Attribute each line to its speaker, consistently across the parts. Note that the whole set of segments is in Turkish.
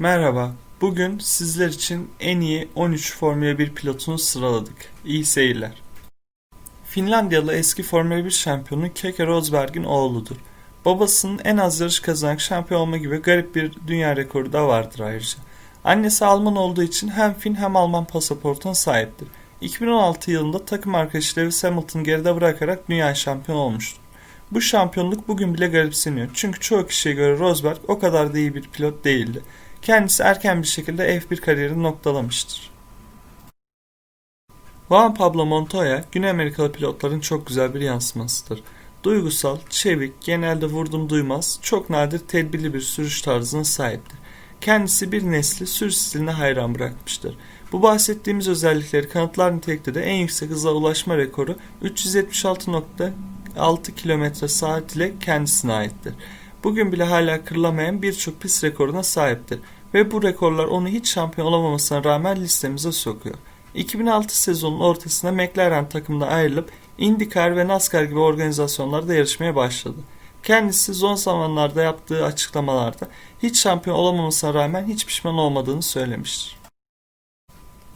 Speaker 1: Merhaba, bugün sizler için en iyi 13 Formula 1 pilotunu sıraladık. İyi seyirler. Finlandiyalı eski Formula 1 şampiyonu Keke Rosberg'in oğludur. Babasının en az yarış kazanan şampiyon olma gibi garip bir dünya rekoru da vardır ayrıca. Annesi Alman olduğu için hem Fin hem Alman pasaportuna sahiptir. 2016 yılında takım arkadaşı Lewis Hamilton geride bırakarak dünya şampiyonu olmuştur. Bu şampiyonluk bugün bile garipseniyor. Çünkü çoğu kişiye göre Rosberg o kadar da iyi bir pilot değildi. Kendisi erken bir şekilde F1 kariyerini noktalamıştır. Juan Pablo Montoya, Güney Amerikalı pilotların çok güzel bir yansımasıdır. Duygusal, çevik, genelde vurdum duymaz, çok nadir tedbirli bir sürüş tarzına sahiptir. Kendisi bir nesli sürüş stiline hayran bırakmıştır. Bu bahsettiğimiz özellikleri kanıtlar nitelikte de en yüksek hıza ulaşma rekoru 376.6 km saat ile kendisine aittir. Bugün bile hala kırılamayan birçok pist rekoruna sahiptir ve bu rekorlar onu hiç şampiyon olamamasına rağmen listemize sokuyor. 2006 sezonun ortasında McLaren takımına ayrılıp IndyCar ve NASCAR gibi organizasyonlarda yarışmaya başladı. Kendisi son zamanlarda yaptığı açıklamalarda hiç şampiyon olamamasına rağmen hiç pişman olmadığını söylemiştir.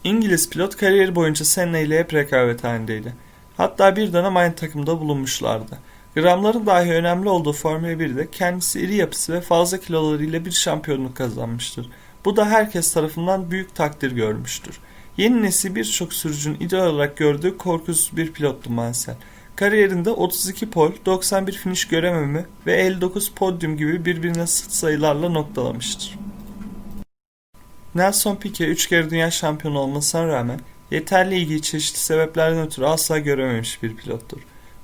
Speaker 1: İngiliz pilot kariyeri boyunca Senna ile hep rekabet halindeydi. Hatta bir dönem aynı takımda bulunmuşlardı. Gramların dahi önemli olduğu Formula 1'de kendisi iri yapısı ve fazla kilolarıyla bir şampiyonluk kazanmıştır. Bu da herkes tarafından büyük takdir görmüştür. Yeni nesil birçok sürücünün ideal olarak gördüğü korkusuz bir pilottu Mansell. Kariyerinde 32 pol, 91 finish görememe ve 59 podyum gibi birbirine sıt sayılarla noktalamıştır. Nelson Piquet 3 kere dünya şampiyonu olmasına rağmen yeterli ilgiyi çeşitli sebeplerden ötürü asla görememiş bir pilottur.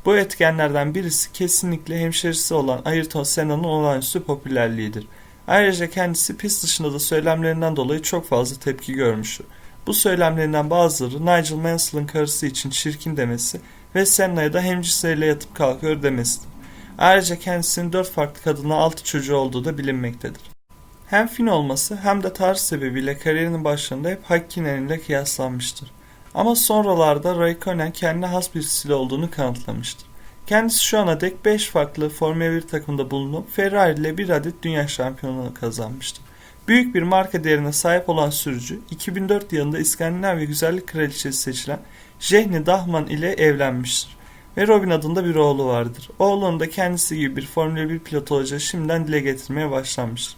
Speaker 1: Bu etkenlerden birisi kesinlikle hemşerisi olan Ayrton Senna'nın olağanüstü popülerliğidir. Ayrıca kendisi pist dışında da söylemlerinden dolayı çok fazla tepki görmüştür. Bu söylemlerinden bazıları Nigel Mansell'ın karısı için çirkin demesi ve Senna'ya da hemcinsiyle yatıp kalkıyor demesidir. Ayrıca kendisinin dört farklı kadına altı çocuğu olduğu da bilinmektedir. Hem Fin olması hem de tarz sebebiyle kariyerinin başlarında hep Hakkinen ile kıyaslanmıştır. Ama sonralarda Raikkonen kendine has bir stil olduğunu kanıtlamıştır. Kendisi şu ana dek 5 farklı Formula 1 takımda bulunup Ferrari ile bir adet dünya şampiyonluğu kazanmıştır. Büyük bir marka değerine sahip olan sürücü 2004 yılında İskandinavya Güzellik Kraliçesi seçilen Jehni Dahman ile evlenmiştir ve Robin adında bir oğlu vardır. Oğlunun da kendisi gibi bir Formula 1 pilot olacağı şimdiden dile getirmeye başlanmıştır.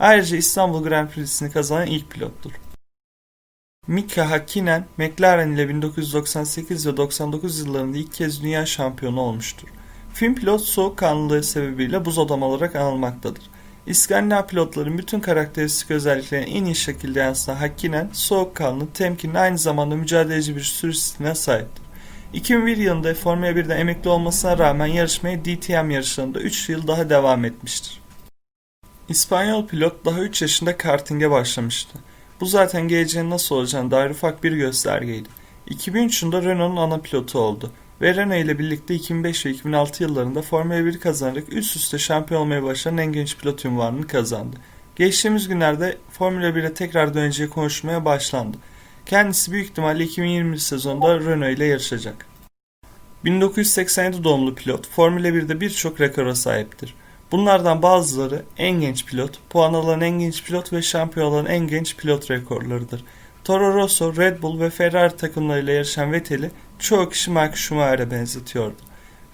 Speaker 1: Ayrıca İstanbul Grand Prix'sini kazanan ilk pilottur. Mika Hakkinen, McLaren ile 1998 ve 99 yıllarında ilk kez dünya şampiyonu olmuştur. Fin pilot soğukkanlılığı sebebiyle buz adam olarak anılmaktadır. İskandinav pilotların bütün karakteristik özelliklerini en iyi şekilde yansıtan Hakkinen, soğukkanlı, temkinli aynı zamanda mücadeleci bir sürüş stiline sahiptir. 2001 yılında Formula 1'den emekli olmasına rağmen yarışmaya DTM yarışlarında 3 yıl daha devam etmiştir. İspanyol pilot daha 3 yaşında karting'e başlamıştı. Bu zaten geleceğin nasıl olacağını dair ufak bir göstergeydi. 2003 yılında Renault'un ana pilotu oldu ve Renault ile birlikte 2005 ve 2006 yıllarında Formula 1 kazanarak üst üste şampiyon olmaya başlayan en genç pilot unvanını kazandı. Geçtiğimiz günlerde Formula 1'e tekrar döneceği konuşmaya başlandı. Kendisi büyük ihtimalle 2020 sezonda Renault ile yarışacak. 1987 doğumlu pilot Formula 1'de birçok rekora sahiptir. Bunlardan bazıları en genç pilot, puan alan en genç pilot ve şampiyon olan en genç pilot rekorlarıdır. Toro Rosso, Red Bull ve Ferrari takımlarıyla yarışan Vettel'i çoğu kişi Michael Schumacher'e benzetiyordu.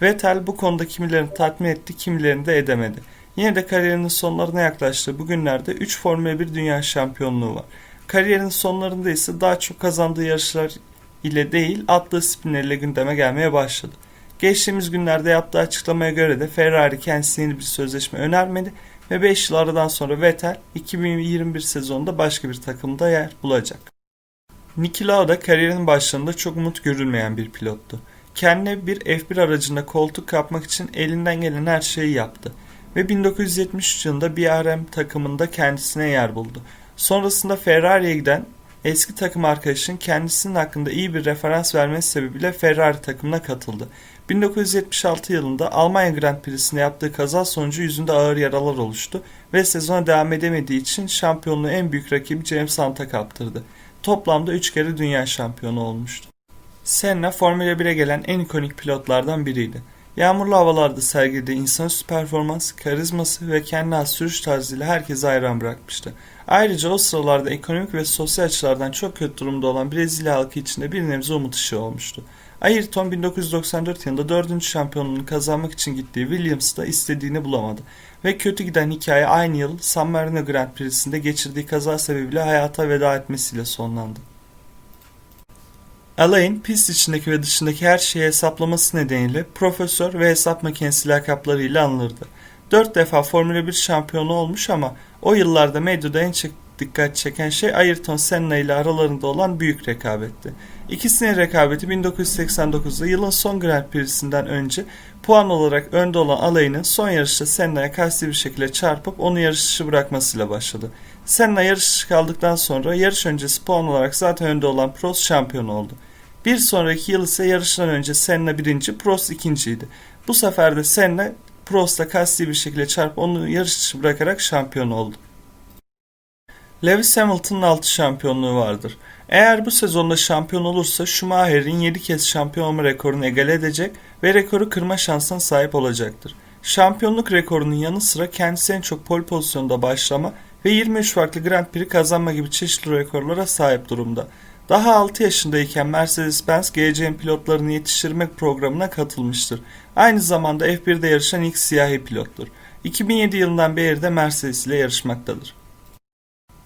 Speaker 1: Vettel bu konuda kimilerini tatmin etti, kimilerini de edemedi. Yine de kariyerinin sonlarına yaklaştığı bu günlerde 3 Formula 1 dünya şampiyonluğu var. Kariyerin sonlarında ise daha çok kazandığı yarışlar ile değil attığı spinlerle gündeme gelmeye başladı. Geçtiğimiz günlerde yaptığı açıklamaya göre de Ferrari kendisine yeni bir sözleşme önermedi ve 5 yıl aradan sonra Vettel 2021 sezonunda başka bir takımda yer bulacak. Niki Lauda kariyerinin başlarında çok umut görülmeyen bir pilottu. Kendine bir F1 aracında koltuk kapmak için elinden gelen her şeyi yaptı ve 1973 yılında BRM takımında kendisine yer buldu. Sonrasında Ferrari'ye giden eski takım arkadaşının kendisinin hakkında iyi bir referans vermesi sebebiyle Ferrari takımına katıldı. 1976 yılında Almanya Grand Prix'sinde yaptığı kaza sonucu yüzünde ağır yaralar oluştu ve sezona devam edemediği için şampiyonluğu en büyük rakibi James Hunt'a kaptırdı. Toplamda 3 kere dünya şampiyonu olmuştu. Senna Formula 1'e gelen en ikonik pilotlardan biriydi. Yağmurlu havalarda sergilediği insanüstü performans, karizması ve kendine has sürüş tarzıyla herkesi hayran bırakmıştı. Ayrıca o sıralarda ekonomik ve sosyal açılardan çok kötü durumda olan Brezilya halkı içinde bir nebze umut ışığı olmuştu. Ayrton 1994 yılında 4. şampiyonluğunu kazanmak için gittiği Williams'ta istediğini bulamadı ve kötü giden hikaye aynı yıl San Marino Grand Prix'sinde geçirdiği kaza sebebiyle hayata veda etmesiyle sonlandı. Alain pist içindeki ve dışındaki her şeyi hesaplaması nedeniyle profesör ve hesap makinesi lakaplarıyla anılırdı. Dört defa Formula 1 şampiyonu olmuş ama o yıllarda medyada en çok dikkat çeken şey Ayrton Senna ile aralarında olan büyük rekabetti. İkisinin rekabeti 1989'da yılın son Grand Prix'sinden önce puan olarak önde olan Alain'in son yarışta Senna'ya kasti bir şekilde çarpıp onu yarış dışı bırakmasıyla başladı. Senna yarış dışı kaldıktan sonra yarış öncesi puan olarak zaten önde olan Prost şampiyon oldu. Bir sonraki yıl ise yarıştan önce Senna birinci, Prost ikinciydi. Bu sefer de Senna Prost'a kasti bir şekilde çarpıp onu yarış dışı bırakarak şampiyon oldu. Lewis Hamilton'ın 6 şampiyonluğu vardır. Eğer bu sezonda şampiyon olursa Schumacher'in 7 kez şampiyon olma rekorunu egale edecek ve rekoru kırma şansına sahip olacaktır. Şampiyonluk rekorunun yanı sıra kendisi en çok pole pozisyonda başlama ve 23 farklı Grand Prix kazanma gibi çeşitli rekorlara sahip durumda. Daha 6 yaşındayken Mercedes-Benz GCM pilotlarını yetiştirmek programına katılmıştır. Aynı zamanda F1'de yarışan ilk siyahi pilottur. 2007 yılından beri de Mercedes ile yarışmaktadır.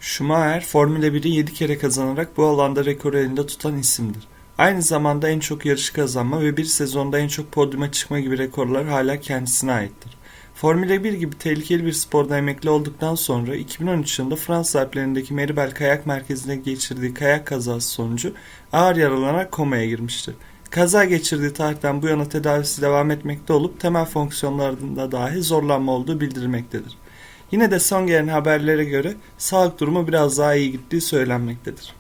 Speaker 1: Schumacher Formula 1'i 7 kere kazanarak bu alanda rekoru elinde tutan isimdir. Aynı zamanda en çok yarış kazanma ve bir sezonda en çok podyuma çıkma gibi rekorlar hala kendisine aittir. Formula 1 gibi tehlikeli bir sporda emekli olduktan sonra 2013 yılında Fransız Alplerindeki Meribel Kayak Merkezi'nde geçirdiği kayak kazası sonucu ağır yaralanarak komaya girmiştir. Kaza geçirdiği tarihten bu yana tedavisi devam etmekte olup temel fonksiyonlarında dahi zorlanma olduğu bildirilmektedir. Yine de son gelen haberlere göre sağlık durumu biraz daha iyi gittiği söylenmektedir.